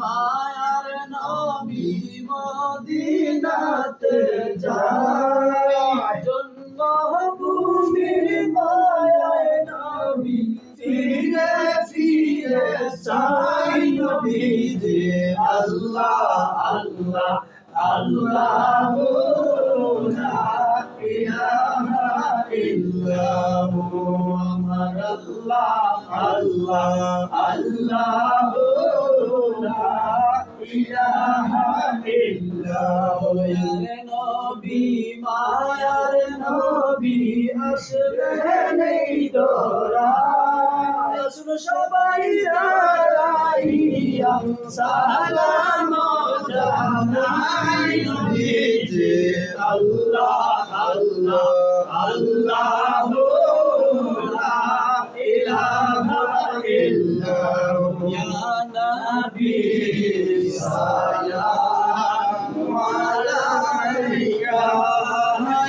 মায়ার নবী মদিনাতে যায়। জন্মভূমির মায়ার নবী ফিরে ফিরে চাই নবী যে আল্লাহ আল্লাহ আল্লাহ ইলাহা ইল্লাহু। আল্লাহ আল্লাহ আল্লাহ সালাম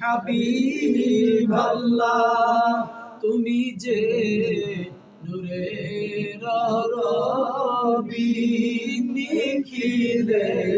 হাবিব ইয়া তুমি যে নূরের রবি নিখিলে।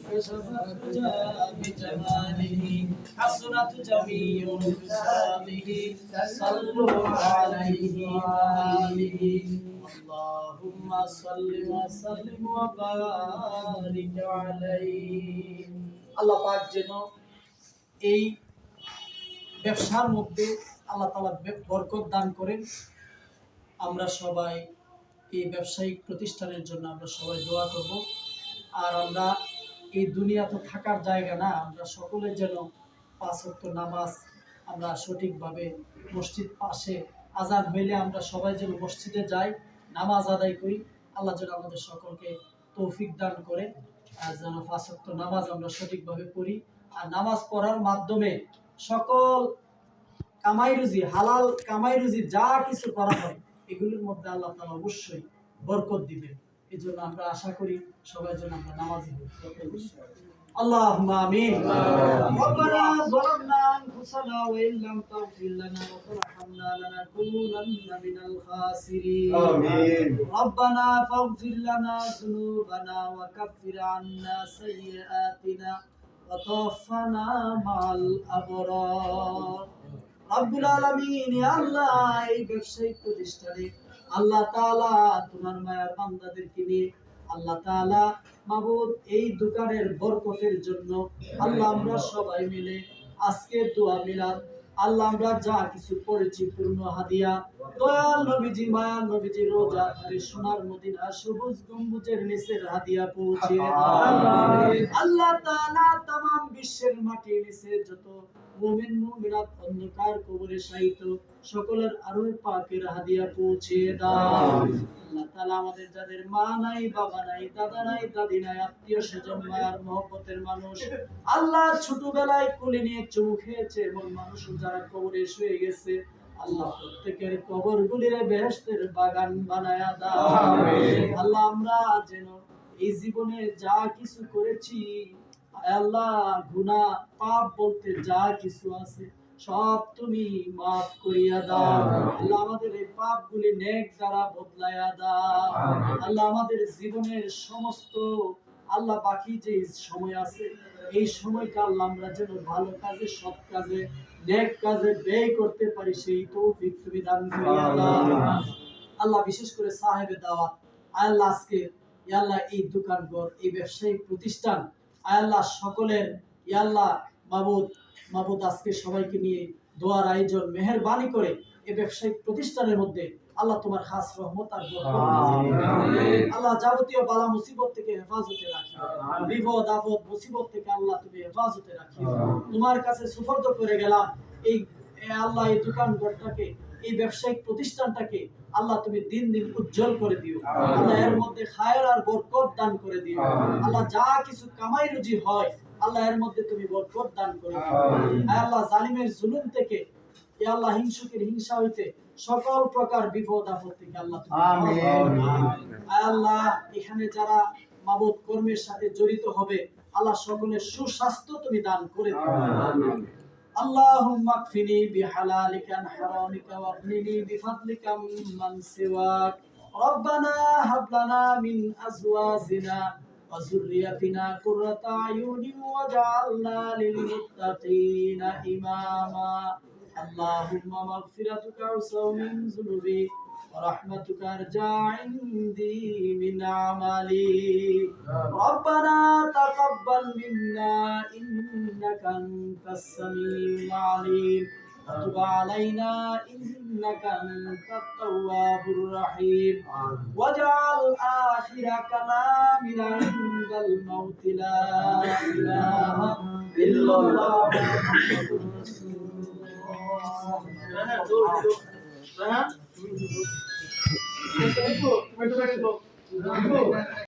كشف الرجا بجماله حسنت جميع خصاله صلوا عليه وآله اللهم صل وسلم وبارك عليه আল্লাহ পাক যেন এই ব্যবসার মধ্যে আল্লাহ তালা বরকত দান করেন আমরা সবাই এই ব্যবসায়িক প্রতিষ্ঠানের জন্য আমরা সবাই দোয়া করব আর আমরা এই দুনিয়া তো থাকার জায়গা না। আমরা সকলে যেন পাঁচ ওয়াক্ত নামাজ, আমরা সঠিকভাবে মসজিদ পাশে আজান হইলে আমরা সবাই যেন মসজিদে যাই, নামাজ আদায় করি। আল্লাহ যেন আমাদের সকলকে তৌফিক দান করে। আর যেন পাঁচ ওয়াক্ত নামাজ আমরা সঠিকভাবে পড়ি। আর নামাজ পড়ার মাধ্যমে সকল কামাই রুজি, হালাল কামাই রুজি যা কিছু করা হয়, এগুলির মধ্যে আল্লাহ তালা অবশ্যই বরকত দিবেন। এই জন্য আমরা আশা করি সবাই যেন আমরা নামাজি হই اللهم امين ربنا ظلمنا انفسنا وان لم تغفر لنا وترحمنا لنكونن من الخاسرين آمين. ربنا فاغفر لنا ذنوبنا وكفر عنا سيئاتنا وتوفنا مع الابرار রব্বুল আলামিন ইয়া আল্লাহ এই ব্যবসায়িক প্রতিষ্ঠানে আল্লাহ তাআলা তোমার মায়ার বান্দাদেরকে নিয়ে আল্লাহ তাআলা মাবুদ এই দোকানের বরকতের জন্য আল্লাহ আমরা সবাই মিলে আজকে দোয়া মিলাদ আল্লাহ আমরা যা কিছু পড়েছি পূর্ণ হাদিয়া দয়াল নবীজি মায়ার নবীজি রোজা ধরে সোনার মদিনা সবুজ গম্বুজের নিচের হাদিয়া পৌঁছে দাও আল্লাহ তাআলা तमाम বিশ্বের মাটির নিচে যত মুমিন মুমিনাত অন্ধকার কবরে শায়িত। সকলের আরোহ পাকের হাদিয়া পৌঁছে দাও। আল্লাহ তাআলা আমাদের যাদের মা নাই বাবা নাই দাদা নাই দাদি নাই আত্মীয় স্বজন মায়ার মহব্বতের মানুষ আল্লাহ ছোটবেলায় কোলে নিয়ে চুমু খেয়েছে এবং মানুষ যারা কবরে শুয়ে গেছে আল্লাহ প্রত্যেকের কবর গুলিরে বেহেশতের বাগান বানায়া দাও। আল্লাহ আমরা যেন এই জীবনে যা কিছু করেছি আল্লাহ গুনাহ পাপ বলতে যা কিছু আছে সব তুমি মাফ করিয়া দাও। আল্লাহ। আমাদের এই পাপগুলি নেক দ্বারা বদলাইয়া দাও। আল্লাহ। আমাদের জীবনের সমস্ত আল্লাহ বাকি যে সময় আছে এই সময়টা আল্লাহ আমরা যেন ভালো কাজে সৎ কাজে নেক কাজে ব্যয় করতে পারি সেই তৌফিক তুমি দান করিয়া দাও। আল্লাহ বিশেষ করে সাহেবে দাওয়াত আল্লাহ আজকে আল্লাহ এই দোকানঘর এই ব্যবসায়িক প্রতিষ্ঠান আল্লাহ সকলের ইয়া আল্লাহ মাবুদ মাবুদ আজকে সবাইকে নিয়ে দোয়ার আয়োজন মেহেরবানি করে এই ব্যবসায়িক প্রতিষ্ঠানের মধ্যে আল্লাহ তোমার খাস রহমত আর আল্লাহ যাবতীয় বালা মুসিবত থেকে হেফাজতে রাখিও বিপদ আপদ মুসিবত থেকে আল্লাহ তুমি হেফাজতে রাখিও তোমার কাছে সুফর্দ করে গেলাম এই আল্লাহ এই দোকান ঘরটাকে এই ব্যবসায়িক প্রতিষ্ঠানটাকে আল্লাহ তুমি দিন দিন উজ্জ্বল করে দিও। আল্লাহ এর মধ্যে খায়ের আর বরকত দান করে দিও। আল্লাহ যা কিছু কামাই রুজি হয় আল্লাহ এর মধ্যে তুমি বরকত দান করে দিও। আয় আল্লাহ জালিমের জুলুম থেকে এ আল্লাহ হিংসুকের হিংসা হইতে সকল প্রকার বিপদ আপদ থেকে আল্লাহ তুমি আমিন। হেফাজত আল্লাহ এখানে যারা মাবুদ কর্মের সাথে জড়িত হবে আল্লাহ সকলের সুস্বাস্থ্য তুমি দান করে দিও। اللهم اكفني بحلالك عن حرامك واغنني بفضلك ممن سواك. ربنا هب لنا من أزواجنا وذريتنا قرة أعين واجعلنا للمتقين إماما. اللهم مغفرتك اوسع من ذنوبي ورحمتك أرجى عندي من عملي. ربنا تقبل منا إنك أنت السميع العليم. وتب علينا إنك أنت التواب الرحيم. واجعل آخر كلامنا عند الموت. لا إله إلا الله. محمد رسول الله